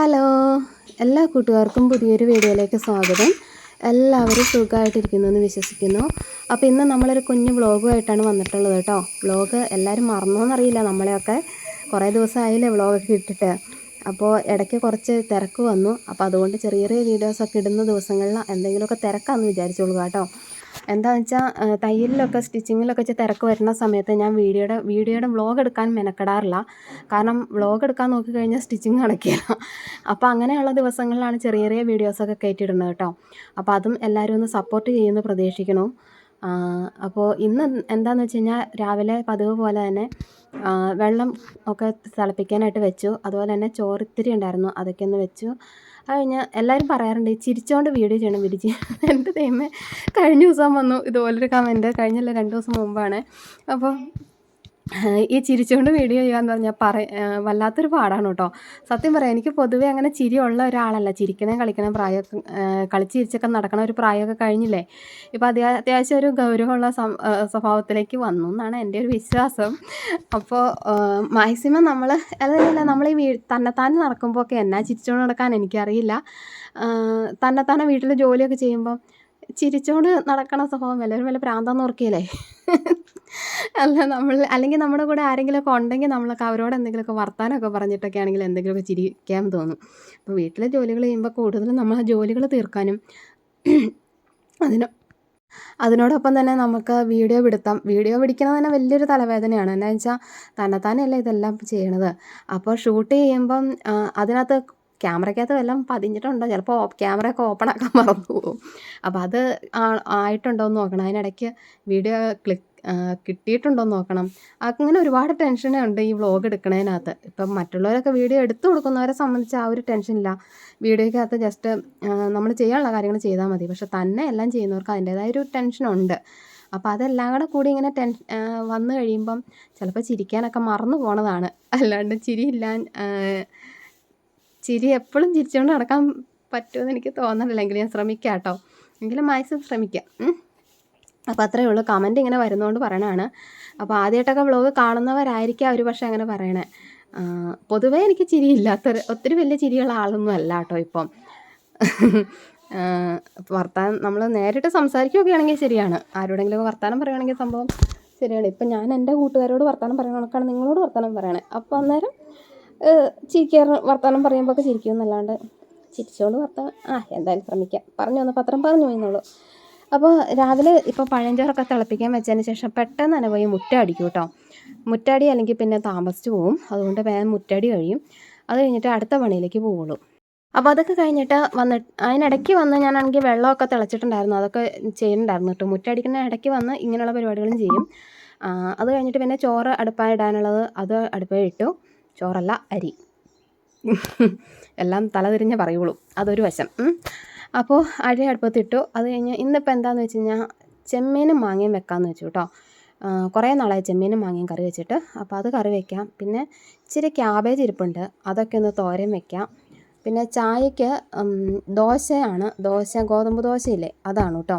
Hello എല്ലാ കൂട്ടുകാർക്കും പുതിയൊരു വീഡിയോയിലേക്ക് സ്വാഗതം. എല്ലാവരും സുഖമായിട്ടിരിക്കുന്നു എന്ന് വിശ്വസിക്കുന്നു. അപ്പോൾ ഇന്ന് നമ്മളൊരു കുഞ്ഞു വ്ളോഗുമായിട്ടാണ് വന്നിട്ടുള്ളത് കേട്ടോ. വ്ളോഗ് എല്ലാവരും മറന്നോന്നറിയില്ല നമ്മളെയൊക്കെ കുറേ ദിവസമായില്ലേ വ്ളോഗൊക്കെ ഇട്ടിട്ട്. അപ്പോൾ ഇടയ്ക്ക് കുറച്ച് തിരക്ക് വന്നു. അപ്പോൾ അതുകൊണ്ട് ചെറിയ ചെറിയ വീഡിയോസൊക്കെ ഇടുന്ന ദിവസങ്ങളിൽ എന്തെങ്കിലുമൊക്കെ തിരക്കാണെന്ന് വിചാരിച്ചോളൂ കേട്ടോ. എന്താണെന്ന് വെച്ചാൽ തയ്യലിലൊക്കെ സ്റ്റിച്ചിങ്ങിലൊക്കെ വെച്ച് തിരക്ക് വരുന്ന സമയത്ത് ഞാൻ വീഡിയോയുടെ വീഡിയോയുടെ വ്ളോഗ് എടുക്കാൻ മെനക്കെടാറില്ല. കാരണം വ്ളോഗ് എടുക്കാൻ നോക്കിക്കഴിഞ്ഞാൽ സ്റ്റിച്ചിങ് നടക്കില്ല. അപ്പോൾ അങ്ങനെയുള്ള ദിവസങ്ങളിലാണ് ചെറിയ ചെറിയ വീഡിയോസൊക്കെ കയറ്റിയിടുന്നത് കേട്ടോ. അപ്പോൾ അതും എല്ലാവരും ഒന്ന് സപ്പോർട്ട് ചെയ്യുമെന്ന് പ്രതീക്ഷിക്കുന്നു. അപ്പോൾ ഇന്ന് എന്താണെന്ന് വെച്ച് കഴിഞ്ഞാൽ രാവിലെ പതിവ് പോലെ തന്നെ വെള്ളം ഒക്കെ തിളപ്പിക്കാനായിട്ട് വെച്ചു. അതുപോലെ തന്നെ ചോറിത്തിരി ഉണ്ടായിരുന്നു. അതൊക്കെ ഒന്ന് വെച്ചു. അത് കഴിഞ്ഞാൽ എല്ലാവരും പറയാറുണ്ട് ചിരിച്ചുകൊണ്ട് വീഡിയോ ചെയ്യണം വിരിച്ച് എന്റെ ദൈവമേ കഴിഞ്ഞ ദിവസം വന്നു ഇതുപോലൊരു കമന്റ് കഴിഞ്ഞല്ല രണ്ട് ദിവസം മുമ്പാണ്. അപ്പോൾ ഈ ചിരിച്ചുകൊണ്ട് വീഡിയോ എന്ന് പറഞ്ഞാൽ പറ വല്ലാത്തൊരു പാടാണ് കേട്ടോ. സത്യം പറയാം എനിക്ക് പൊതുവേ അങ്ങനെ ചിരിയുള്ള ഒരാളല്ല. ചിരിക്കണേ കളിക്കണേ പ്രായമൊക്കെ കളിച്ച് ചിരിച്ചൊക്കെ നടക്കണ ഒരു പ്രായമൊക്കെ കഴിഞ്ഞില്ലേ? ഇപ്പോൾ അത്യാ അത്യാവശ്യം ഒരു ഗൗരവമുള്ള സ്വഭാവത്തിലേക്ക് വന്നു എന്നാണ് എന്റെ ഒരു വിശ്വാസം. അപ്പോൾ മാക്സിമം നമ്മൾ അതല്ല നമ്മൾ ഈ വീ തന്നെത്താനെ നടക്കുമ്പോൾ ഒക്കെ എന്നാ ചിരിച്ചുകൊണ്ട് നടക്കാൻ എനിക്കറിയില്ല. തന്നെത്താനെ വീട്ടിൽ ജോലിയൊക്കെ ചെയ്യുമ്പം ചിരിച്ചുകൊണ്ട് നടക്കണ സ്വഭാവം വല്ലവരും വല്ല പ്രാന്തം ഓർക്കുകയില്ലേ അല്ല നമ്മൾ അല്ലെങ്കിൽ നമ്മുടെ കൂടെ ആരെങ്കിലുമൊക്കെ ഉണ്ടെങ്കിൽ നമ്മളൊക്കെ അവരോട് എന്തെങ്കിലുമൊക്കെ വർത്താനമൊക്കെ പറഞ്ഞിട്ടൊക്കെ ആണെങ്കിൽ എന്തെങ്കിലുമൊക്കെ ചിരിക്കാൻ തോന്നും. അപ്പോൾ വീട്ടിലെ ജോലികൾ ചെയ്യുമ്പോൾ കൂടുതലും നമ്മൾ ആ ജോലികൾ തീർക്കാനും അതിന് അതിനോടൊപ്പം തന്നെ നമുക്ക് വീഡിയോ പിടുത്തം വീഡിയോ പിടിക്കുന്നത് തന്നെ വലിയൊരു തലവേദനയാണ്. എന്താണെന്ന് വെച്ചാൽ തന്നെത്താനെയല്ല ഇതെല്ലാം ചെയ്യണത്. അപ്പോൾ ഷൂട്ട് ചെയ്യുമ്പം അതിനകത്ത് ക്യാമറയ്ക്കകത്ത് വല്ലതും പതിഞ്ഞിട്ടുണ്ടോ? ചിലപ്പോൾ ക്യാമറയൊക്കെ ഓപ്പൺ ആക്കാൻ മറന്നു പോകും. അപ്പോൾ അത് ആയിട്ടുണ്ടോ എന്ന് നോക്കണം. അതിനിടയ്ക്ക് വീഡിയോ ക്ലിക്ക് കിട്ടിയിട്ടുണ്ടോ എന്ന് നോക്കണം. അങ്ങനെ ഒരുപാട് ടെൻഷനേ ഉണ്ട് ഈ വ്ളോഗ് എടുക്കണതിനകത്ത് ഇപ്പം മറ്റുള്ളവരൊക്കെ വീഡിയോ എടുത്തു കൊടുക്കുന്നവരെ സംബന്ധിച്ച് ആ ഒരു ടെൻഷനില്ല വീഡിയോയ്ക്കകത്ത് ജസ്റ്റ് നമ്മൾ ചെയ്യാനുള്ള കാര്യങ്ങൾ ചെയ്താൽ മതി. പക്ഷെ തന്നെ എല്ലാം ചെയ്യുന്നവർക്ക് അതിന്റേതായ ഒരു ടെൻഷനുണ്ട് അപ്പോൾ അതെല്ലാം കൂടെ കൂടി ഇങ്ങനെ ടെൻ വന്നു കഴിയുമ്പം ചിലപ്പോൾ ചിരിക്കാനൊക്കെ മറന്നു പോണതാണ്. അല്ലാണ്ട് ചിരിയില്ല ചിരി എപ്പോഴും ചിരിച്ചുകൊണ്ട് നടക്കാൻ പറ്റുമെന്ന് എനിക്ക് തോന്നുന്നില്ല എങ്കിലും ഞാൻ ശ്രമിക്കാം കേട്ടോ എങ്കിലും മാക്സിമം ശ്രമിക്കാം. അപ്പോൾ അത്രയേ ഉള്ളൂ. കമന്റ് ഇങ്ങനെ വരുന്നതുകൊണ്ട് പറയണതാണ്. അപ്പോൾ ആദ്യമായിട്ടൊക്കെ വ്ളോഗ് കാണുന്നവരായിരിക്കും അവർ പക്ഷേ അങ്ങനെ പറയണേ. പൊതുവേ എനിക്ക് ചിരിയില്ലാത്തൊരു ഒത്തിരി വലിയ ചിരിയുള്ള ആളൊന്നും അല്ല കേട്ടോ ഇപ്പം. വർത്താനം നമ്മൾ നേരിട്ട് സംസാരിക്കുകയൊക്കെ ആണെങ്കിൽ ശരിയാണ്. ആരോടെങ്കിലും വർത്താനം പറയുകയാണെങ്കിൽ സംഭവം ശരിയാണ്. ഇപ്പം ഞാൻ എന്റെ കൂട്ടുകാരോട് വർത്താനം പറയണക്കാണ് നിങ്ങളോട് വർത്താനം പറയണേ. അപ്പോൾ അന്നേരം ചിരിക്കാറ് വർത്തമാനം പറയുമ്പോഴൊക്കെ ചിരിക്കും എന്നല്ലാണ്ട് ചിരിച്ചുകൊണ്ട് വർത്തമാനം ആ എന്തായാലും ശ്രമിക്കാം. പറഞ്ഞു വന്ന് പത്രം പറഞ്ഞു പോയെന്നുള്ളൂ അപ്പോൾ രാവിലെ ഇപ്പോൾ പഴഞ്ചോറൊക്കെ തിളപ്പിക്കാൻ വെച്ചതിന് ശേഷം പെട്ടെന്ന് തന്നെ പോയി മുറ്റ അടിക്കും കേട്ടോ. മുറ്റടി അല്ലെങ്കിൽ പിന്നെ താമസിച്ച് പോവും. അതുകൊണ്ട് വേഗം മുറ്റടി കഴിയും. അത് കഴിഞ്ഞിട്ട് അടുത്ത പണിയിലേക്ക് പോവുള്ളൂ. അപ്പോൾ അതൊക്കെ കഴിഞ്ഞിട്ട് വന്ന് അതിനിടയ്ക്ക് വന്ന് ഞാനാണെങ്കിൽ വെള്ളമൊക്കെ തിളച്ചിട്ടുണ്ടായിരുന്നു. അതൊക്കെ ചെയ്യുന്നുണ്ടായിരുന്നു കേട്ടോ. മുറ്റടിക്കുന്ന ഇടയ്ക്ക് വന്ന് ഇങ്ങനെയുള്ള പരിപാടികളും ചെയ്യും. അത് കഴിഞ്ഞിട്ട് പിന്നെ ചോറ് അടുപ്പായിടാനുള്ളത് അത് അടുപ്പായി ഇട്ടു. ചോറല്ല അരി. എല്ലാം തലതിരിഞ്ഞ് പറയുള്ളൂ. അതൊരു വശം. അപ്പോൾ അരി അടുപ്പത്തിട്ടു അത് കഴിഞ്ഞ് ഇന്നിപ്പോൾ എന്താണെന്ന് വെച്ച് കഴിഞ്ഞാൽ ചെമ്മീനും മാങ്ങയും വെക്കാമെന്ന് വെച്ചു കേട്ടോ കുറേ നാളായി ചെമ്മീനും മാങ്ങയും കറി വെച്ചിട്ട്. അപ്പോൾ അത് കറി വെക്കാം. പിന്നെ ഇച്ചിരി ക്യാബേജ് ഇരിപ്പുണ്ട്. അതൊക്കെ ഒന്ന് തോരൻ വെക്കാം. പിന്നെ ചായക്ക് ദോശയാണ്. ദോശ ഗോതമ്പ് ദോശയില്ലേ? അതാണ് കേട്ടോ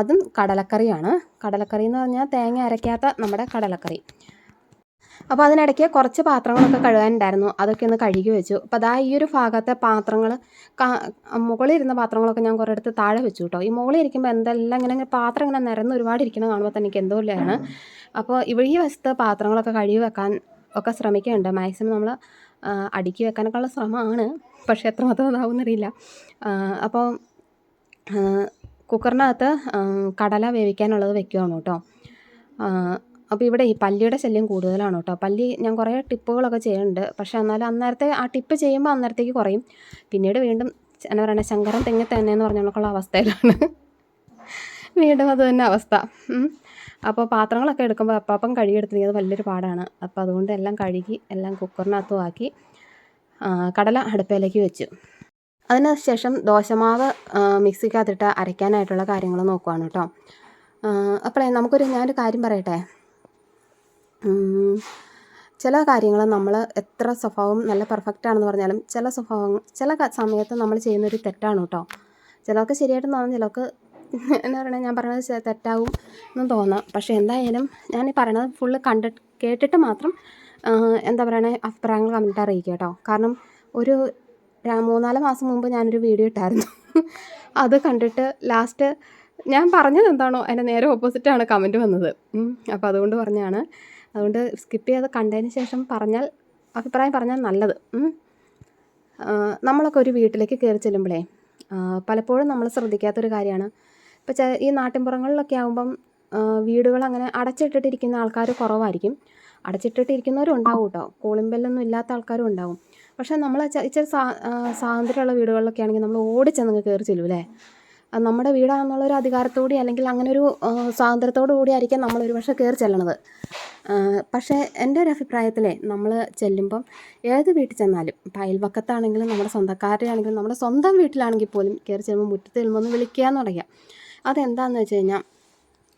അതും കടലക്കറിയാണ്. കടലക്കറി എന്ന് പറഞ്ഞാൽ തേങ്ങ അരയ്ക്കാത്ത നമ്മുടെ കടലക്കറി. അപ്പോൾ അതിനിടയ്ക്ക് കുറച്ച് പാത്രങ്ങളൊക്കെ കഴുകാനുണ്ടായിരുന്നു. അതൊക്കെ ഒന്ന് കഴുകി വെച്ചു. അപ്പോൾ അതാ ഈ ഒരു ഭാഗത്തെ പാത്രങ്ങൾ മുകളിൽ ഇരുന്ന പാത്രങ്ങളൊക്കെ ഞാൻ കുറേ എടുത്ത് താഴെ വെച്ചു കേട്ടോ. ഈ മുകളിൽ ഇരിക്കുമ്പോൾ എന്തെല്ലാം ഇങ്ങനെ പാത്രം ഇങ്ങനെ നിരന്ന് ഒരുപാട് ഇരിക്കണം കാണുമ്പോൾ തന്നെ എനിക്ക് എന്തോ ഇല്ലയാണ് അപ്പോൾ ഇവിടെ ഈ വശത്ത് പാത്രങ്ങളൊക്കെ കഴുകി വെക്കാൻ ഒക്കെ ശ്രമിക്കുന്നുണ്ട്. മാക്സിമം നമ്മൾ അടുക്കി വെക്കാനൊക്കെ ഉള്ള ശ്രമമാണ്. പക്ഷേ എത്രമാത്രം അതാവുന്നറിയില്ല അപ്പോൾ കുക്കറിനകത്ത് കടല വേവിക്കാനുള്ളത് വെക്കുകയാണ് കേട്ടോ. അപ്പോൾ ഇവിടെ ഈ പല്ലിയുടെ ശല്യം കൂടുതലാണ് കേട്ടോ. പല്ലി ഞാൻ കുറേ ടിപ്പുകളൊക്കെ ചെയ്യുന്നുണ്ട്. പക്ഷേ എന്നാലും അന്നേരത്തെ ആ ടിപ്പ് ചെയ്യുമ്പോൾ അന്നേരത്തേക്ക് കുറയും. പിന്നീട് വീണ്ടും എന്നാ പറയുക ശങ്കരൻ തെങ്ങി തന്നെ എന്ന് പറഞ്ഞുള്ള അവസ്ഥയിലാണ്. വീണ്ടും അത് തന്നെ അവസ്ഥ. അപ്പോൾ പാത്രങ്ങളൊക്കെ എടുക്കുമ്പോൾ അപ്പം കഴുകിയെടുത്തില്ലെങ്കിൽ അത് വലിയൊരു പാടാണ്. അപ്പോൾ അതുകൊണ്ട് എല്ലാം കഴുകി എല്ലാം കുക്കറിനകത്തും ആക്കി കടല അടുപ്പയിലേക്ക് വെച്ചു. അതിന് ശേഷം ദോശമാവ് മിക്സിക്കകത്തിട്ട് അരയ്ക്കാനായിട്ടുള്ള കാര്യങ്ങൾ നോക്കുവാണ് കേട്ടോ. അപ്പോഴേ നമുക്കൊരു ഞാനൊരു കാര്യം പറയട്ടെ? ചില കാര്യങ്ങൾ നമ്മൾ എത്ര സ്വഭാവം നല്ല പെർഫെക്റ്റ് ആണെന്ന് പറഞ്ഞാലും ചില സ്വഭാവം ചില സമയത്ത് നമ്മൾ ചെയ്യുന്നൊരു തെറ്റാണ് കേട്ടോ ചിലർക്ക് ശരിയായിട്ട് തോന്നും ചിലർക്ക് എന്താ പറയുക ഞാൻ പറയുന്നത് തെറ്റാവും എന്നും തോന്നാം. പക്ഷേ എന്തായാലും ഞാൻ ഈ പറയണത് ഫുള്ള് കണ്ട് കേട്ടിട്ട് മാത്രം എന്താ പറയണേ അഭിപ്രായങ്ങൾ കമന്റ് അറിയിക്കുക കേട്ടോ കാരണം ഒരു മൂന്നാൽ മാസം മുമ്പ് ഞാനൊരു വീഡിയോ ഇട്ടായിരുന്നു. അത് കണ്ടിട്ട് ലാസ്റ്റ് ഞാൻ പറഞ്ഞത് എന്താണോ അതിന്റെ നേരെ ഓപ്പോസിറ്റാണ് കമന്റ് വന്നത്. അപ്പോൾ അതുകൊണ്ട് പറഞ്ഞാണ് അതുകൊണ്ട് സ്കിപ്പ് ചെയ്ത് കണ്ടതിന് ശേഷം പറഞ്ഞാൽ അഭിപ്രായം പറഞ്ഞാൽ നല്ലത്. നമ്മളൊക്കെ ഒരു വീട്ടിലേക്ക് കയറി ചെല്ലുമ്പോഴേ പലപ്പോഴും നമ്മൾ ശ്രദ്ധിക്കാത്തൊരു കാര്യമാണ്. ഇപ്പോൾ ചെ ഈ നാട്ടിൻപുറങ്ങളിലൊക്കെ ആകുമ്പം വീടുകൾ അങ്ങനെ അടച്ചിട്ടിട്ടിരിക്കുന്ന ആൾക്കാർ കുറവായിരിക്കും. അടച്ചിട്ടിട്ടിരിക്കുന്നവരും ഉണ്ടാവും കേട്ടോ കൂളിംഗ് ബെല്ലൊന്നും ഇല്ലാത്ത ആൾക്കാരും ഉണ്ടാവും. പക്ഷേ നമ്മൾ ഇച്ചിരി സ്വാതന്ത്ര്യമുള്ള വീടുകളിലൊക്കെ ആണെങ്കിൽ നമ്മൾ ഓടിച്ചെന്നങ്ങ് കയറി ചെല്ലും അല്ലേ നമ്മുടെ വീടാണെന്നുള്ളൊരു അധികാരത്തോടെ അല്ലെങ്കിൽ അങ്ങനെ ഒരു സ്വാതന്ത്ര്യത്തോടു കൂടിയായിരിക്കും നമ്മൾ പക്ഷേ കയറി ചെല്ലണത്. പക്ഷേ എന്റെ ഒരു അഭിപ്രായത്തിൽ നമ്മൾ ചെല്ലുമ്പം ഏത് വീട്ടിൽ ചെന്നാലും ഇപ്പം അയൽവക്കത്താണെങ്കിലും നമ്മുടെ സ്വന്തക്കാരുടെ ആണെങ്കിലും നമ്മുടെ സ്വന്തം വീട്ടിലാണെങ്കിൽ പോലും കയറി ചെല്ലുമ്പോൾ മുറ്റത്ത് ചെല്ലുമ്പോൾ ഒന്ന് വിളിക്കുക എന്ന് പറയുക അതെന്താണെന്ന് വെച്ച് കഴിഞ്ഞാൽ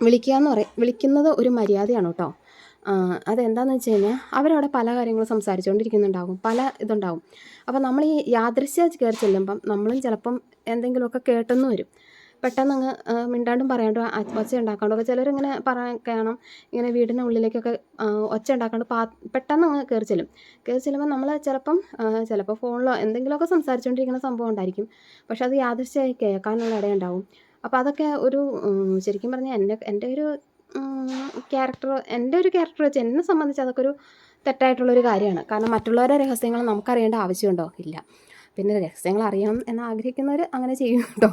വിളിക്കുക എന്ന് പറയും വിളിക്കുന്നത് ഒരു മര്യാദയാണ് കേട്ടോ. അതെന്താണെന്ന് വെച്ച് കഴിഞ്ഞാൽ അവരവിടെ പല കാര്യങ്ങളും സംസാരിച്ചുകൊണ്ടിരിക്കുന്നുണ്ടാകും പല ഇതുണ്ടാകും അപ്പോൾ നമ്മൾ ഈ യാദൃശ്യ കയറി ചെല്ലുമ്പം നമ്മളും ചിലപ്പം എന്തെങ്കിലുമൊക്കെ കേട്ടെന്ന് വരും. പെട്ടെന്ന് അങ്ങ് മിണ്ടാണ്ടും പറയാണ്ടും ഒച്ച ഉണ്ടാക്കാണ്ട് അപ്പോൾ ചിലരിങ്ങനെ പറയാൻ കാണും ഇങ്ങനെ വീടിന്റെ ഉള്ളിലേക്കൊക്കെ ഒച്ച ഉണ്ടാക്കാണ്ട് പാ പെട്ടെന്ന് അങ്ങ് കയറി ചെല്ലും. കയറി ചെല്ലുമ്പോൾ നമ്മൾ ചിലപ്പം ചിലപ്പോൾ ഫോണിലോ എന്തെങ്കിലുമൊക്കെ സംസാരിച്ചുകൊണ്ടിരിക്കുന്ന സംഭവം ഉണ്ടായിരിക്കും. പക്ഷെ അത് യാദൃശ്യമായി കേൾക്കാനുള്ള ഇടയുണ്ടാവും അപ്പോൾ അതൊക്കെ ഒരു ശരിക്കും പറഞ്ഞാൽ എന്റെ എന്റെ ഒരു ക്യാരക്ടർ എന്റെ ഒരു ക്യാരക്ടർ വെച്ച് എന്നെ സംബന്ധിച്ച് അതൊക്കെ ഒരു തെറ്റായിട്ടുള്ളൊരു കാര്യമാണ്. കാരണം മറ്റുള്ളവരുടെ രഹസ്യങ്ങൾ നമുക്കറിയേണ്ട ആവശ്യമുണ്ടോ? ഇല്ല. പിന്നെ രഹസ്യങ്ങൾ അറിയണം എന്ന് ആഗ്രഹിക്കുന്നവർ അങ്ങനെ ചെയ്യും കേട്ടോ.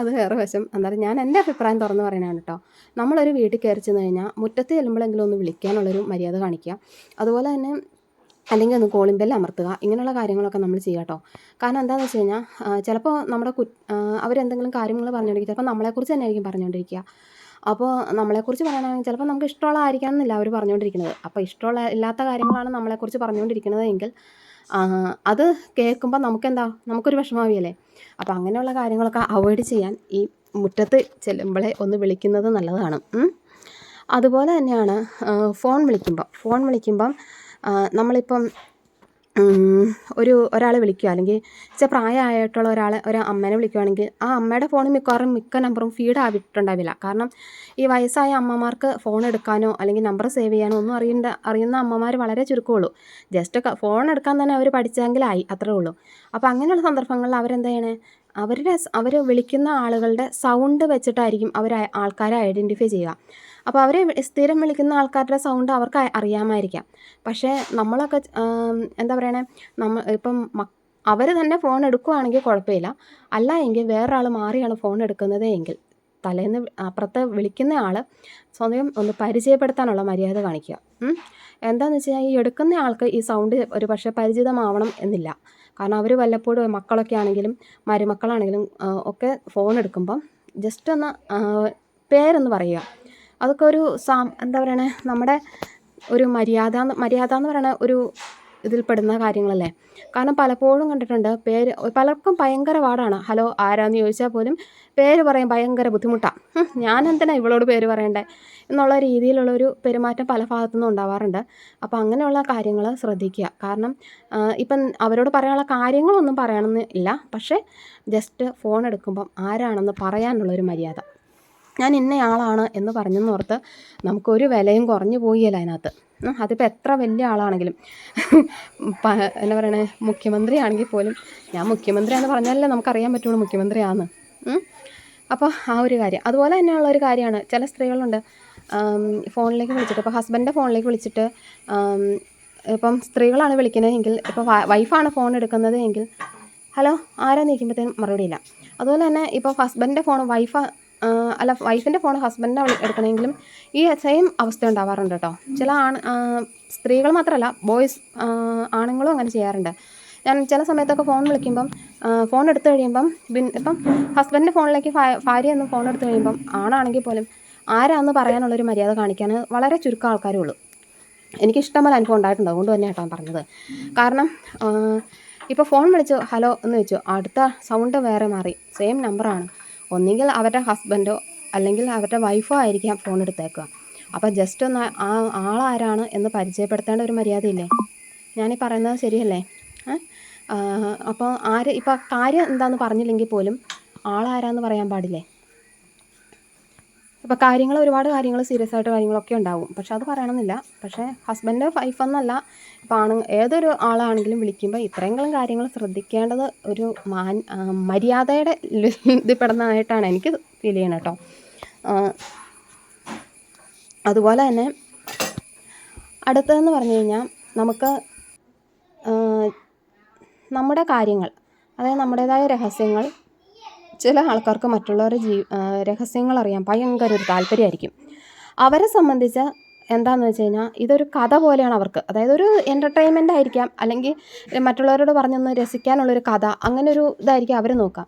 അത് വേറെ വശം. എന്തായാലും ഞാൻ എന്റെ അഭിപ്രായം തുറന്ന് പറയണതാണ് കേട്ടോ. നമ്മളൊരു വീട്ടിൽ കയറി ചെന്ന് കഴിഞ്ഞാൽ മുറ്റത്ത് ചെല്ലുമ്പോഴെങ്കിലും ഒന്ന് വിളിക്കാനുള്ളൊരു മര്യാദ കാണിക്കുക. അതുപോലെ തന്നെ അല്ലെങ്കിൽ ഒന്ന് കോളിംഗ് ബെല്ല് അമർത്തുക. ഇങ്ങനെയുള്ള കാര്യങ്ങളൊക്കെ നമ്മൾ ചെയ്യുക കേട്ടോ. കാരണം എന്താണെന്ന് വെച്ച് കഴിഞ്ഞാൽ ചിലപ്പോൾ നമ്മുടെ കു അവരെന്തെങ്കിലും കാര്യങ്ങൾ പറഞ്ഞുകൊണ്ടിരിക്കുക ചിലപ്പോൾ നമ്മളെക്കുറിച്ച് തന്നെ ആയിരിക്കും പറഞ്ഞുകൊണ്ടിരിക്കുക. അപ്പോൾ നമ്മളെക്കുറിച്ച് പറയാനാണെങ്കിൽ ചിലപ്പോൾ നമുക്ക് ഇഷ്ടമുള്ള ആയിരിക്കണം അവർ പറഞ്ഞുകൊണ്ടിരിക്കുന്നത്. അപ്പോൾ ഇഷ്ടമുള്ള ഇല്ലാത്ത കാര്യങ്ങളാണ് നമ്മളെക്കുറിച്ച് പറഞ്ഞുകൊണ്ടിരിക്കുന്നത് എങ്കിൽ അത് കേൾക്കുമ്പോൾ നമുക്കെന്താ? നമുക്കൊരു വിഷമാവിയല്ലേ അപ്പോൾ അങ്ങനെയുള്ള കാര്യങ്ങളൊക്കെ അവോയ്ഡ് ചെയ്യാൻ ഈ മുറ്റത്ത് ചെല്ലുമ്പോഴേ ഒന്ന് വിളിക്കുന്നത് നല്ലതാണ്. അതുപോലെ തന്നെയാണ് ഫോൺ വിളിക്കുമ്പോൾ ഫോൺ വിളിക്കുമ്പം നമ്മളിപ്പം ഒരു ഒരാളെ വിളിക്കുക. അല്ലെങ്കിൽ ഇച്ചിരി പ്രായമായിട്ടുള്ള ഒരാളെ ഒരു അമ്മേനെ വിളിക്കുകയാണെങ്കിൽ ആ അമ്മയുടെ ഫോണിൽ മിക്കവാറും മിക്ക നമ്പറും ഫീഡ് ആയിട്ടുണ്ടാവില്ല കാരണം ഈ വയസ്സായ അമ്മമാർക്ക് ഫോൺ എടുക്കാനോ അല്ലെങ്കിൽ നമ്പർ സേവ് ചെയ്യാനോ ഒന്നും അറിയേണ്ട അറിയുന്ന അമ്മമാർ വളരെ ചുരുക്കമുള്ളൂ. ജസ്റ്റ് ഫോൺ എടുക്കാൻ തന്നെ അവർ പഠിച്ചെങ്കിലായി അത്രേ ഉള്ളൂ. അപ്പോൾ അങ്ങനെയുള്ള സന്ദർഭങ്ങളിൽ അവരെന്താ ചെയ്യണേ? അവരുടെ അവർ വിളിക്കുന്ന ആളുകളുടെ സൗണ്ട് വെച്ചിട്ടായിരിക്കും അവർ ആൾക്കാരെ ഐഡന്റിഫൈ ചെയ്യുക. അപ്പോൾ അവരെ സ്ഥിരം വിളിക്കുന്ന ആൾക്കാരുടെ സൗണ്ട് അവർക്ക് അറിയാമായിരിക്കാം. പക്ഷേ നമ്മളൊക്കെ എന്താ പറയണേ നമ്മൾ ഇപ്പം അവർ തന്നെ ഫോൺ എടുക്കുവാണെങ്കിൽ കുഴപ്പമില്ല. അല്ല എങ്കിൽ വേറൊരാൾ മാറിയാണ് ഫോൺ എടുക്കുന്നത് എങ്കിൽ തലേന്ന് അപ്പുറത്ത് വിളിക്കുന്ന ആൾ സ്വയം ഒന്ന് പരിചയപ്പെടുത്താനുള്ള മര്യാദ കാണിക്കുക. എന്താണെന്ന് വെച്ച് കഴിഞ്ഞാൽ ഈ എടുക്കുന്ന ആൾക്ക് ഈ സൗണ്ട് ഒരു പക്ഷേ പരിചിതമാവണം എന്നില്ല. കാരണം അവർ വല്ലപ്പോഴും മക്കളൊക്കെ ആണെങ്കിലും മരുമക്കളാണെങ്കിലും ഒക്കെ ഫോൺ എടുക്കുമ്പം ജസ്റ്റ് ഒന്ന് പേരൊന്ന് പറയുക. അതൊക്കെ ഒരു സാം എന്താ പറയണേ നമ്മുടെ ഒരു മര്യാദ മര്യാദ എന്ന് പറയണ ഒരു ഇതിൽപ്പെടുന്ന കാര്യങ്ങളല്ലേ? കാരണം പലപ്പോഴും കണ്ടിട്ടുണ്ട് പേര് പലർക്കും ഭയങ്കര പാടാണ്. ഹലോ ആരാന്ന് ചോദിച്ചാൽ പോലും പേര് പറയാൻ ഭയങ്കര ബുദ്ധിമുട്ടാണ് ഞാൻ എന്തിനാ ഇവളോട് പേര് പറയണ്ടേ? എന്നുള്ള രീതിയിലുള്ളൊരു പെരുമാറ്റം പല ഭാഗത്തുനിന്നും ഉണ്ടാവാറുണ്ട്. അപ്പോൾ അങ്ങനെയുള്ള കാര്യങ്ങൾ ശ്രദ്ധിക്കുക. കാരണം ഇപ്പം അവരോട് പറയാനുള്ള കാര്യങ്ങളൊന്നും പറയണമെന്ന് ഇല്ല. പക്ഷേ ജസ്റ്റ് ഫോൺ എടുക്കുമ്പം ആരാണെന്ന് പറയാനുള്ളൊരു മര്യാദ. ഞാൻ ഇന്നയാളാണ് എന്ന് പറഞ്ഞെന്നോർത്ത് നമുക്കൊരു വിലയും കുറഞ്ഞു പോയില്ല അതിനകത്ത്. അതിപ്പോൾ എത്ര വലിയ ആളാണെങ്കിലും. എന്നാ പറയണേ മുഖ്യമന്ത്രി ആണെങ്കിൽ പോലും ഞാൻ മുഖ്യമന്ത്രിയാണെന്ന് പറഞ്ഞാലല്ലേ നമുക്കറിയാൻ പറ്റുള്ളൂ മുഖ്യമന്ത്രിയാന്ന്. ഉം. അപ്പോൾ ആ ഒരു കാര്യം. അതുപോലെ തന്നെയുള്ള ഒരു കാര്യമാണ്. ചില സ്ത്രീകളുണ്ട് ഫോണിലേക്ക് വിളിച്ചിട്ട് ഇപ്പോൾ ഹസ്ബൻഡിന്റെ ഫോണിലേക്ക് വിളിച്ചിട്ട് ഇപ്പം സ്ത്രീകളാണ് വിളിക്കുന്നതെങ്കിൽ ഇപ്പോൾ വൈഫാണ് ഫോൺ എടുക്കുന്നത് എങ്കിൽ ഹലോ ആരാ നീക്കുമ്പോഴത്തേനും മറുപടിയില്ല. അതുപോലെ തന്നെ ഇപ്പോൾ ഹസ്ബൻഡിന്റെ ഫോൺ വൈഫ് അല്ല വൈഫിന്റെ ഫോൺ ഹസ്ബൻഡിനെ എടുക്കണമെങ്കിലും ഈ സെയിം അവസ്ഥ ഉണ്ടാവാറുണ്ട് കേട്ടോ ചില ആണ് സ്ത്രീകൾ മാത്രമല്ല ബോയ്സ് ആണുങ്ങളും അങ്ങനെ ചെയ്യാറുണ്ട്. ഞാൻ ചില സമയത്തൊക്കെ ഫോൺ വിളിക്കുമ്പം ഫോൺ എടുത്തു കഴിയുമ്പം പിൻ ഇപ്പം ഹസ്ബൻഡിന്റെ ഫോണിലേക്ക് ഭാര്യ എന്ന് ഫോൺ എടുത്തു കഴിയുമ്പം ആണാണെങ്കിൽ പോലും ആരാന്ന് പറയാനുള്ളൊരു മര്യാദ കാണിക്കാൻ വളരെ ചുരുക്കം ആൾക്കാരേ ഉള്ളൂ. എനിക്ക് ഇഷ്ടംപോലെ അനുഭവം ഉണ്ടായിട്ടുണ്ട്. അതുകൊണ്ട് തന്നെ കേട്ടോ പറഞ്ഞത്. കാരണം ഇപ്പോൾ ഫോൺ വിളിച്ചു ഹലോ എന്ന് വെച്ചു അടുത്ത സൗണ്ട് വേറെ മാറി. സെയിം നമ്പറാണ് ഒന്നുകിൽ അവരുടെ ഹസ്ബൻഡോ അല്ലെങ്കിൽ അവരുടെ വൈഫോ ആയിരിക്കാം ഫോൺ എടുത്തേക്കുക. അപ്പോൾ ജസ്റ്റ് ഒന്ന് ആ ആളാരാണ് എന്ന് പരിചയപ്പെടുത്തേണ്ട ഒരു മര്യാദയില്ലേ? ഞാനീ പറയുന്നത് ശരിയല്ലേ? അപ്പോൾ ആര് ഇപ്പോൾ കാര്യം എന്താണെന്ന് പറഞ്ഞില്ലെങ്കിൽ പോലും ആളാരാന്ന് പറയാൻ പാടില്ലേ? ഇപ്പോൾ കാര്യങ്ങൾ ഒരുപാട് കാര്യങ്ങൾ സീരിയസ് ആയിട്ട് കാര്യങ്ങളൊക്കെ ഉണ്ടാവും. പക്ഷെ അത് പറയണമെന്നില്ല. പക്ഷേ ഹസ്ബൻഡ് വൈഫ് എന്നല്ല ഇപ്പോൾ ആണ് ഏതൊരു ആളാണെങ്കിലും വിളിക്കുമ്പോൾ ഇത്രയെങ്കിലും കാര്യങ്ങൾ ശ്രദ്ധിക്കേണ്ടത് ഒരു മാൻ മര്യാദയുടെ ഇതിൽ പെടുന്നതായിട്ടാണ് എനിക്ക് ഫീൽ ചെയ്യണം കേട്ടോ. അതുപോലെ തന്നെ അടുത്തതെന്ന് പറഞ്ഞു കഴിഞ്ഞാൽ നമുക്ക് നമ്മുടെ കാര്യങ്ങൾ അതായത് നമ്മുടേതായ രഹസ്യങ്ങൾ ചില ആൾക്കാർക്ക് മറ്റുള്ളവരുടെ ജീ രഹസ്യങ്ങൾ അറിയാൻ ഭയങ്കര ഒരു താല്പര്യമായിരിക്കും. അവരെ സംബന്ധിച്ച് എന്താണെന്ന് വെച്ച് കഴിഞ്ഞാൽ ഇതൊരു കഥ പോലെയാണ് അവർക്ക്. അതായത് ഒരു എന്റർടൈൻമെന്റ് ആയിരിക്കാം അല്ലെങ്കിൽ മറ്റുള്ളവരോട് പറഞ്ഞൊന്ന് രസിക്കാനുള്ളൊരു കഥ അങ്ങനെ ഒരു ഇതായിരിക്കും അവർ നോക്കുക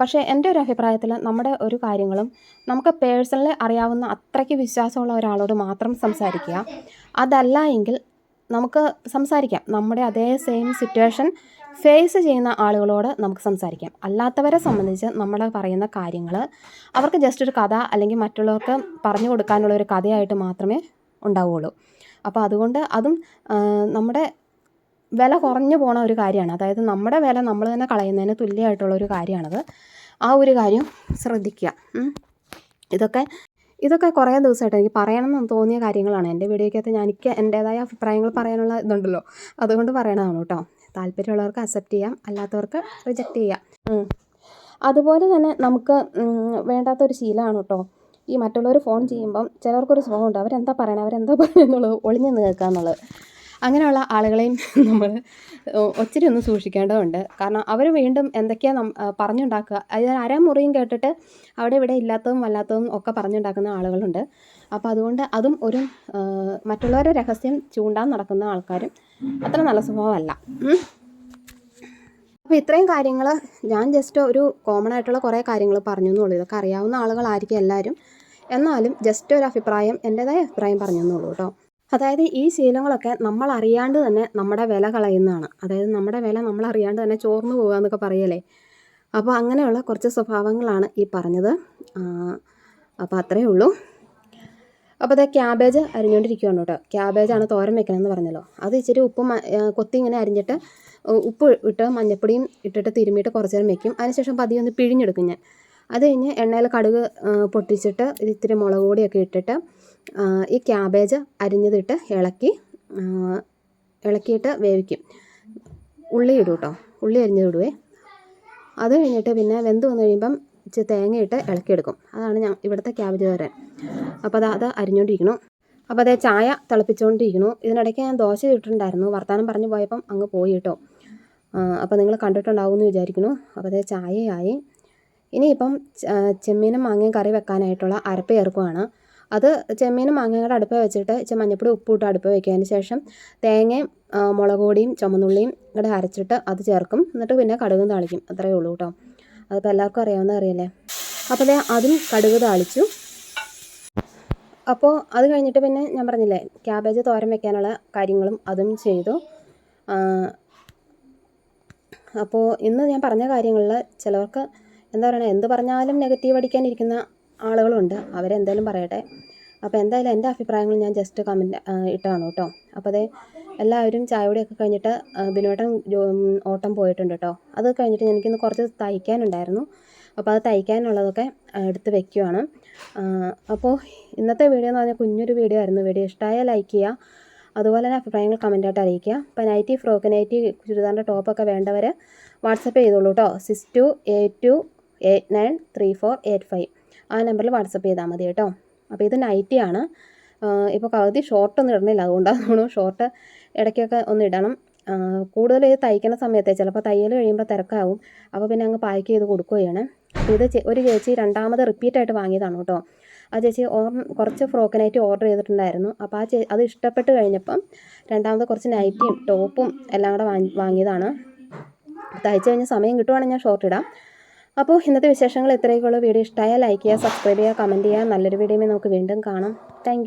പക്ഷേ എന്റെ ഒരു അഭിപ്രായത്തിൽ നമ്മുടെ ഒരു കാര്യങ്ങളും നമുക്ക് പേഴ്സണലി അറിയാവുന്ന അത്രയ്ക്ക് വിശ്വാസമുള്ള ഒരാളോട് മാത്രം സംസാരിക്കുക. അതല്ല എങ്കിൽ നമുക്ക് സംസാരിക്കാം. നമ്മുടെ അതേ സെയിം സിറ്റുവേഷൻ ഫേസ് ചെയ്യുന്ന ആളുകളോട് നമുക്ക് സംസാരിക്കാം. അല്ലാത്തവരെ സംബന്ധിച്ച് നമ്മൾ പറയുന്ന കാര്യങ്ങൾ അവർക്ക് ജസ്റ്റ് ഒരു കഥ അല്ലെങ്കിൽ മറ്റുള്ളവർക്ക് പറഞ്ഞു കൊടുക്കാനുള്ള ഒരു കഥയായിട്ട് മാത്രമേ ഉണ്ടാവുകയുള്ളൂ. അപ്പോൾ അതുകൊണ്ട് അതും നമ്മുടെ വില കുറഞ്ഞു പോണ ഒരു കാര്യമാണ്. അതായത് നമ്മുടെ വില നമ്മൾ തന്നെ കളയുന്നതിന് തുല്യമായിട്ടുള്ള ഒരു കാര്യമാണത്. ആ ഒരു കാര്യം ശ്രദ്ധിക്കുക. ഇതൊക്കെ ഇതൊക്കെ കുറേ ദിവസമായിട്ട് എനിക്ക് പറയണമെന്ന് തോന്നിയ കാര്യങ്ങളാണ്. എന്റെ വീഡിയോയ്ക്കകത്ത് ഞാൻ എനിക്ക് എന്റേതായ അഭിപ്രായങ്ങൾ പറയാനുള്ള ഇതുണ്ടല്ലോ. അതുകൊണ്ട് പറയണതാണ് കേട്ടോ. താല്പര്യമുള്ളവർക്ക് അക്സെപ്റ്റ് ചെയ്യാം. അല്ലാത്തവർക്ക് റിജക്റ്റ് ചെയ്യാം. അതുപോലെ തന്നെ നമുക്ക് വേണ്ടാത്തൊരു ശീലമാണ് കേട്ടോ ഈ മറ്റുള്ളവർ ഫോൺ ചെയ്യുമ്പം ചിലർക്കൊരു സ്വഭാവമുണ്ട് അവരെന്താ പറയണത് അവരെന്താ പറയുന്നത് എന്നുള്ളത് ഒളിഞ്ഞു നിന്ന് കേൾക്കുക എന്നുള്ളത്. അങ്ങനെയുള്ള ആളുകളെയും നമ്മൾ ഒത്തിരി ഒന്ന് സൂക്ഷിക്കേണ്ടതുണ്ട്. കാരണം അവർ വീണ്ടും എന്തൊക്കെയാണ് പറഞ്ഞുണ്ടാക്കുക. അതായത് അരമുറിയും കേട്ടിട്ട് അവിടെ ഇവിടെ ഇല്ലാത്തതും വല്ലാത്തതും ഒക്കെ പറഞ്ഞുണ്ടാക്കുന്ന ആളുകളുണ്ട്. അപ്പോൾ അതുകൊണ്ട് അതും ഒരു മറ്റുള്ളവരുടെ രഹസ്യം ചൂണ്ടാൻ നടക്കുന്ന ആൾക്കാരും അത്ര നല്ല സ്വഭാവമല്ല. അപ്പോൾ ഇത്രയും കാര്യങ്ങൾ ഞാൻ ജസ്റ്റ് ഒരു കോമൺ ആയിട്ടുള്ള കുറേ കാര്യങ്ങൾ പറഞ്ഞു എന്നുള്ളൂ. ഇതൊക്കെ അറിയാവുന്ന ആളുകളായിരിക്കും എല്ലാവരും. എന്നാലും ജസ്റ്റ് ഒരു അഭിപ്രായം എന്റേതായ അഭിപ്രായം പറഞ്ഞു എന്നുള്ളൂ കേട്ടോ അതായത് ഈ ശീലങ്ങളൊക്കെ നമ്മൾ അറിയാണ്ട് തന്നെ നമ്മുടെ വില കളയുന്നതാണ്. അതായത് നമ്മുടെ വില നമ്മൾ അറിയാണ്ട് തന്നെ ചോർന്നു പോകുക എന്നൊക്കെ പറയല്ലേ? അപ്പോൾ അങ്ങനെയുള്ള കുറച്ച് സ്വഭാവങ്ങളാണ് ഈ പറഞ്ഞത്. അപ്പോൾ അത്രയേ ഉള്ളൂ. അപ്പോൾ അത് ക്യാബേജ് അരിഞ്ഞുകൊണ്ടിരിക്കുകയാണ് കേട്ടോ. ക്യാബേജാണ് തോരൻ വെക്കണമെന്ന് പറഞ്ഞല്ലോ. അത് ഇച്ചിരി ഉപ്പ് കൊത്തി ഇങ്ങനെ അരിഞ്ഞിട്ട് ഉപ്പ് ഇട്ട് മഞ്ഞപ്പൊടിയും ഇട്ടിട്ട് തിരുമ്മിയിട്ട് കുറച്ച് നേരം വെക്കും. അതിനുശേഷം പതിയെ ഒന്ന് പിഴിഞ്ഞെടുക്കും ഞാൻ. അത് കഴിഞ്ഞ് എണ്ണയിൽ കടുക് പൊട്ടിച്ചിട്ട് ഇത് ഇത്തിരി മുളക് പൊടിയൊക്കെ ഇട്ടിട്ട് ഈ ക്യാബേജ് അരിഞ്ഞതിട്ട് ഇളക്കി ഇളക്കിയിട്ട് വേവിക്കും. ഉള്ളി ഇടും കേട്ടോ ഉള്ളി അരിഞ്ഞിടുവേ അത് കഴിഞ്ഞിട്ട് പിന്നെ വെന്ത് വന്നു കഴിയുമ്പം ഇച്ചിരി തേങ്ങയിട്ട് ഇളക്കിയെടുക്കും. അതാണ് ഞാൻ ഇവിടുത്തെ ക്യാബേജ് തോരൻ. അപ്പോൾ അത് അത് അപ്പോൾ അതേ ചായ തിളപ്പിച്ചുകൊണ്ടിരിക്കണു ഇതിനിടയ്ക്ക് ഞാൻ ദോശ ചുട്ടിട്ടുണ്ടായിരുന്നു വർത്തമാനം പറഞ്ഞു പോയപ്പം അങ്ങ് പോയി കേട്ടോ. അപ്പോൾ നിങ്ങൾ കണ്ടിട്ടുണ്ടാവും എന്ന് വിചാരിക്കുന്നു അപ്പോൾ അതേ ചായയായി. ഇനിയിപ്പം ചെമ്മീനും മാങ്ങയും കറി വെക്കാനായിട്ടുള്ള അരപ്പ് ചേർക്കുവാണ്. അത് ചെമ്മീനും മാങ്ങയുടെ അടുപ്പ് വെച്ചിട്ട് ഇച്ചിരി മഞ്ഞപ്പൊടി ഉപ്പിട്ട് അടുപ്പ് വെച്ചതിന് ശേഷം തേങ്ങയും മുളക് പൊടിയും ചുമന്നുള്ളിയും കൂടെ അരച്ചിട്ട് അത് ചേർക്കും. എന്നിട്ട് പിന്നെ കടുകും താളിക്കും. അത്രയേ ഉള്ളൂ കേട്ടോ. അതിപ്പോൾ എല്ലാവർക്കും അറിയാവുന്ന അറിയല്ലേ അപ്പോൾ അതും കടുക് താളിച്ചു. അപ്പോൾ അത് കഴിഞ്ഞിട്ട് പിന്നെ ഞാൻ പറഞ്ഞില്ലേ ക്യാബേജ് തോരൻ വെക്കാനുള്ള കാര്യങ്ങളും അതും ചെയ്തു. അപ്പോൾ ഇന്ന് ഞാൻ പറഞ്ഞ കാര്യങ്ങളിൽ ചിലവർക്ക് എന്താ പറയണേ എന്ത് പറഞ്ഞാലും നെഗറ്റീവ് അടിക്കാനിരിക്കുന്ന ആളുകളുണ്ട് അവരെന്തായാലും പറയട്ടെ. അപ്പോൾ എന്തായാലും എന്റെ അഭിപ്രായങ്ങൾ ഞാൻ ജസ്റ്റ് കമന്റ് ഇട്ടാണ് കേട്ടോ. അപ്പോൾ അതേ എല്ലാവരും ചായയോടെയൊക്കെ കഴിഞ്ഞിട്ട് ഉം, ഓട്ടം പോയിട്ടുണ്ട് കേട്ടോ. അത് കഴിഞ്ഞിട്ട് എനിക്കിന്ന് കുറച്ച് തയ്ക്കാനുണ്ടായിരുന്നു. അപ്പോൾ അത് തയ്ക്കാനുള്ളതൊക്കെ എടുത്ത് വെക്കുവാണ്. അപ്പോൾ ഇന്നത്തെ വീഡിയോ എന്ന് പറഞ്ഞാൽ കുഞ്ഞൊരു വീഡിയോ ആയിരുന്നു. വീഡിയോ ഇഷ്ടമായ ലൈക്ക് ചെയ്യുക. അതുപോലെ തന്നെ അഭിപ്രായങ്ങൾ കമന്റായിട്ട് അറിയിക്കുക. അപ്പോൾ നൈറ്റി ഫ്രോക്ക് നൈറ്റി ചുരിദാറിന്റെ ടോപ്പൊക്കെ വേണ്ടവർ വാട്സപ്പ് ചെയ്തോളൂ കേട്ടോ six two eight two eight nine three four eight five ആ നമ്പറിൽ വാട്സപ്പ് ചെയ്താൽ മതി കേട്ടോ അപ്പോൾ ഇത് നൈറ്റിയാണ് ഇപ്പോൾ പകുതി ഷോർട്ടൊന്നും ഇടണില്ല. അതുകൊണ്ടാണ് തോന്നുന്നു ഷോർട്ട് ഇടയ്ക്കൊക്കെ ഒന്ന് ഇടണം. കൂടുതൽ ഇത് തയ്ക്കുന്ന സമയത്തെ ചിലപ്പോൾ തയ്യൽ കഴിയുമ്പോൾ തിരക്കാവും. അപ്പോൾ പിന്നെ അങ്ങ് പാക്ക് ചെയ്ത് കൊടുക്കുകയാണ്. ഇത് ഒരു ചേച്ചി രണ്ടാമത് റിപ്പീറ്റായിട്ട് വാങ്ങിയതാണ് കേട്ടോ. ആ ചേച്ചി ഓർ കുറച്ച് ഫ്രോക്ക് നൈറ്റി ഓർഡർ ചെയ്തിട്ടുണ്ടായിരുന്നു. അപ്പോൾ ആ ചേ അത് ഇഷ്ടപ്പെട്ട് കഴിഞ്ഞപ്പം രണ്ടാമത് കുറച്ച് നൈറ്റിയും ടോപ്പും എല്ലാം കൂടെ വാങ്ങി വാങ്ങിയതാണ്. തയ്ച്ച് കഴിഞ്ഞ സമയം കിട്ടുവാണെങ്കിൽ ഞാൻ ഷോർട്ട് ഇടാം. അപ്പോൾ ഇന്നത്തെ വിശേഷങ്ങൾ ഇത്രയൊക്കെയുള്ളൂ. വീഡിയോ ഇഷ്ടമായാൽ ലൈക്ക് ചെയ്യുക സബ്സ്ക്രൈബ് ചെയ്യുക കമന്റ് ചെയ്യുക. നല്ലൊരു വീഡിയോ നമുക്ക് വീണ്ടും കാണാം. താങ്ക്